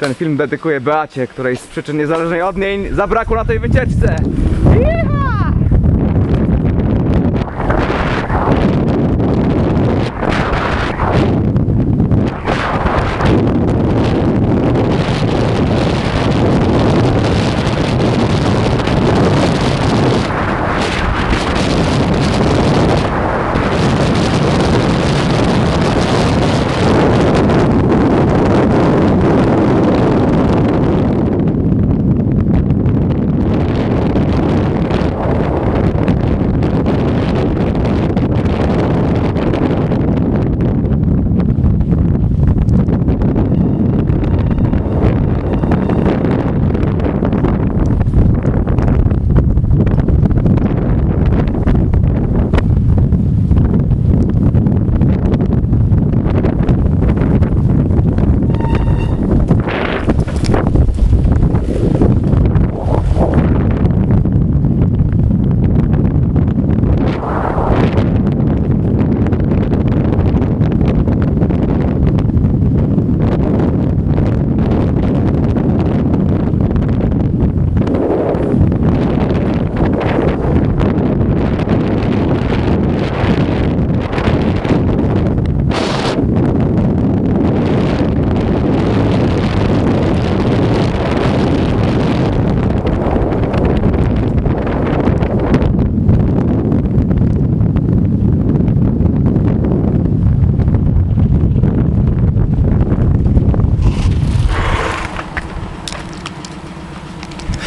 Ten film dedykuję Beacie, której z przyczyn niezależnej od niej zabrakło na tej wycieczce.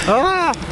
老